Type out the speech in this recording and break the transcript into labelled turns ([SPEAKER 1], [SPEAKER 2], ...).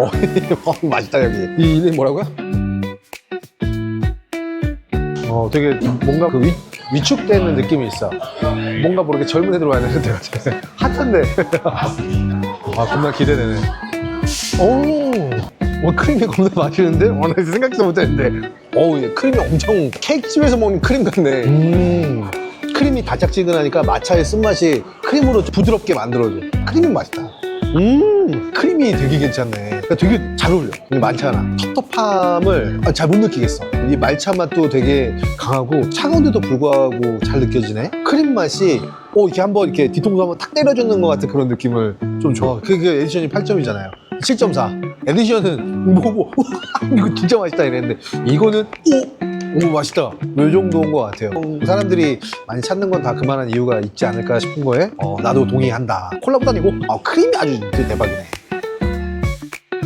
[SPEAKER 1] 어, 어, 맛있다 여기. 이 이름이 뭐라고요? 어, 되게 뭔가 그 위, 위축되는 느낌이 있어. 뭔가 모르게 젊은 애들 와야 되는데 핫한데. 아, 겁나 기대되네. 오, 어, 크림이 겁나 맛있는데? 어, 나 생각도 못했는데. 어우, 얘 크림이 엄청 케이크집에서 먹는 크림 같네. 음. 크림이 달짝지근하니까 마차의 쓴맛이 크림으로 부드럽게 만들어줘. 크림이 맛있다. 음, 크림이 되게 괜찮네. 그러니까 되게 잘 어울려. 많잖아. 텁텁함을 아, 잘못 느끼겠어. 이 말차 맛도 되게 강하고 차가운데도 불구하고 잘 느껴지네. 크림 맛이 어, 이렇게 한번 이렇게 뒤통수 한번 탁 때려주는 것 같은 그런 느낌을 좀 줘. 그게 에디션이 8점이잖아요. 7.4. 에디션은 뭐, 뭐, 이거 진짜 맛있다 이랬는데 이거는 오! 오 맛있다. 이 정도인 것 같아요. 사람들이 많이 찾는 건 다 그만한 이유가 있지 않을까 싶은 거에 어, 나도 동의한다. 콜라보도 아니고 아, 크림이 아주 대박이네